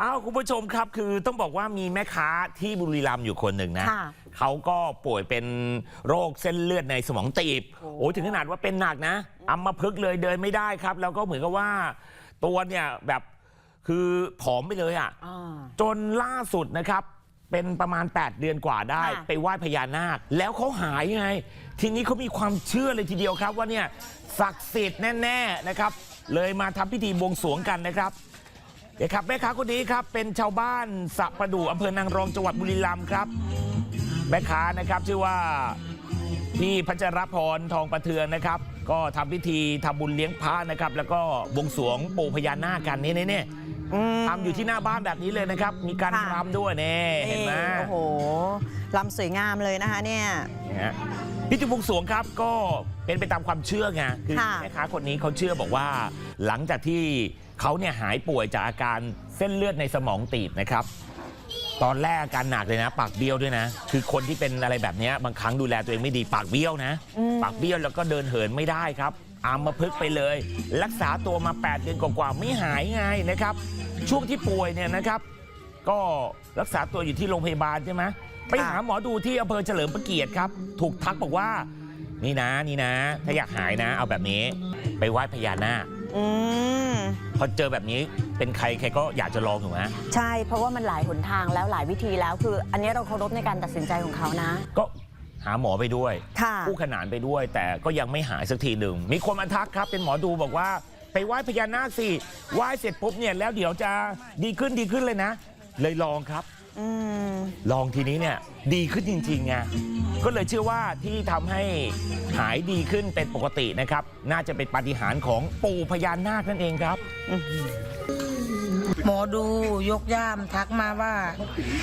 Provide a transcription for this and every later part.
อ้าวคุณผู้ชมครับคือต้องบอกว่ามีแม่ค้าที่บุรีรัมย์อยู่คนหนึ่งนะค่ะเขาก็ป่วยเป็นโรคเส้นเลือดในสมองตีบโอ้ยถึงขนาดว่าเป็นหนักนะอัมพฤกษ์เลยเดินไม่ได้ครับ แล้วก็เหมือนกับว่า ตัวเนี่ยแบบคือผอมไปเลยอะ อ่า จนล่าสุดนะครับ เป็นประมาณ 8 เดือนกว่าได้ ค่ะ ไปไหว้พญานาค แล้วเขาหายไง ทีนี้เขามีความเชื่อเลยทีเดียวครับว่าเนี่ยศักดิ์สิทธิ์แน่ ๆนะครับ เลยมาทำพิธีบวงสรวงกันนะครับ เดี๋ยวครับแม่ค้าคนนี้ครับเป็นชาวบ้านสะประดู่อำเภอนางรองจังหวัดบุรีรัมย์ครับแม่ค้านะครับชื่อว่าพี่พัชรพรทองประเทืองนะครับ ก็ทำพิธีทำบุญเลี้ยงพระนะครับ แล้วก็บวงสรวงปู่พญานาคกันนี่นี่นี่อืมทำอยู่ที่หน้าบ้านแบบนี้เลยนะครับ มีการค่ะรำด้วยเน่เห็นไหมโอ้โหลำสวยงามเลยนะคะเนี่ยนะฮะ พิธีบวงสรวงครับก็เป็นไปตามความเชื่อไงคือค่ะ แม่ค้าคนนี้เขาเชื่อบอกว่า หลังจากที่เขาเนี่ยหายป่วยจากอาการเส้นเลือดในสมองตีบนะครับ ตอนแรกอาการหนักเลยนะ ปากเบี้ยวด้วยนะ คือคนที่เป็นอะไรแบบเนี้ยบางครั้งดูแลตัวเองไม่ดีปากเบี้ยวนะอืมปากเบี้ยวแล้วก็เดินเหินไม่ได้ครับอามมาพึกษ์ไปเลย รักษาตัวมา 8 เดือนกว่าๆไม่หายไงนะครับ ช่วงที่ป่วยเนี่ยนะครับ ก็รักษาตัวอยู่ที่โรงพยาบาลใช่ไหม ไปหาหมอดูที่อำเภอเฉลิมพระเกียรติครับ ถูกทักบอกว่า นี่นะนี่นะ ถ้าอยากหายนะ เอาแบบนี้ ไปไหว้พญานาคอืม พอเจอแบบนี้เป็นใครใครก็อยากจะลองถูกไหมใช่ เพราะว่ามันหลายหนทางแล้วหลายวิธีแล้ว คือ อันนี้เราเคารพในการตัดสินใจของเขานะ ก็หาหมอไปด้วย ค่ะ คู่ขนานไปด้วย แต่ก็ยังไม่หายสักทีหนึ่ง มีคนมาทักครับ เป็นหมอดูบอกว่า ไปไหว้พญานาคสิไหว้เสร็จปุ๊บเนี่ยแล้วเดี๋ยวจะดีขึ้นดีขึ้นเลยนะ เลยลองครับอืม ลองทีนี้เนี่ยดีขึ้นจริงๆไงก็เลยเชื่อว่าที่ทำให้หายดีขึ้นเป็นปกตินะครับ น่าจะเป็นปาฏิหาริย์ของปู่พญานาคนั่นเองครับ หมอดูยกย่ามทักมาว่า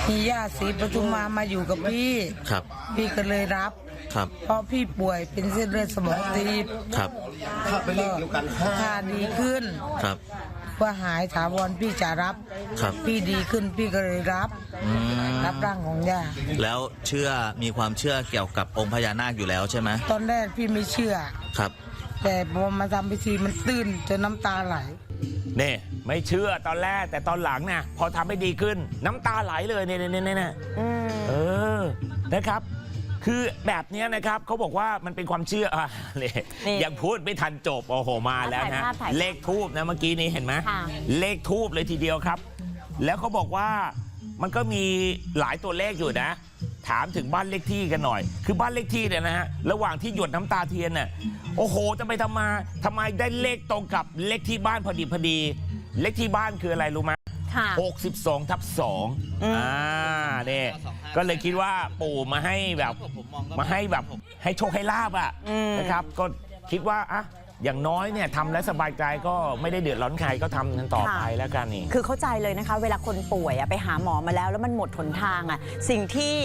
มีญาติศรีปทุมมามาอยู่กับพี่ ครับ พี่ก็เลยรับ ครับ เพราะพี่ป่วยเป็นเส้นเลือดสมองตีบครับ ก็ถ้าดีขึ้น ครับ ว่าหายถาวรพี่จะรับ ครับพี่ดีขึ้นพี่ก็เลยรับ อืมรับร่างของย่าแล้วเชื่อมีความเชื่อเกี่ยวกับองค์พญานาคอยู่แล้วใช่ไหมตอนแรกพี่ไม่เชื่อ ครับ แต่พอมาทำพิธีมันตื้นจนน้ำตาไหล นี่ไม่เชื่อตอนแรกแต่ตอนหลังนะพอทำให้ดีขึ้น น้ำตาไหลเลยเนี่ยเนี่ยเนี่ยเนี่ยอืมเออนะครับ คือแบบเนี้ยนะครับเขาบอกว่ามันเป็นความเชื่ออะนี่นี่ยังพูดไม่ทันจบ โอ้โห มาแล้วนะ ถ่ายภาพถ่ายภาพเลขทูบนะเมื่อกี้นี้เห็นไหมค่ะ เลขทูบเลยทีเดียวครับ แล้วเขาบอกว่ามันก็มีหลายตัวเลขอยู่นะ ถามถึงบ้านเลขที่กันหน่อย คือบ้านเลขที่เนี่ยนะฮะระหว่างที่หยดน้ำตาเทียนน่ะโอ้โหจะไปทำมาทำไมได้เลขตรงกับเลขที่บ้านพอดีพอดี เลขที่บ้านคืออะไรรู้ไหม ค่ะ 62ทับ2อืมอ่าเนี่ยก็เลยคิดว่าปู่มาให้แบบมาให้แบบให้โชคให้ลาบอะอืม นะครับก็คิดว่าอะอย่างน้อยเนี่ยทำแล้วสบายใจก็ไม่ได้เดือดร้อนใครก็ทำกันต่อไปแล้วกันนี่ คือเข้าใจเลยนะคะ เวลาคนป่วยอะไปหาหมอมาแล้วแล้วมันหมดหนทางอะสิ่งที่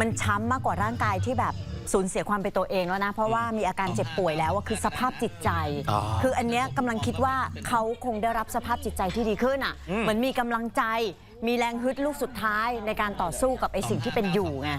มันช้ำมากกว่าร่างกายที่แบบ สูญเสียความเป็นตัวเองแล้วนะ เพราะว่ามีอาการเจ็บป่วยแล้วอะคือสภาพจิตใจ อ๋อคืออันเนี้ยกำลังคิดว่าเขาคงได้รับสภาพจิตใจที่ดีขึ้นอะอืม เหมือนมีกำลังใจ มีแรงฮึดลูกสุดท้ายในการต่อสู้กับไอ้สิ่งที่เป็นอยู่ไง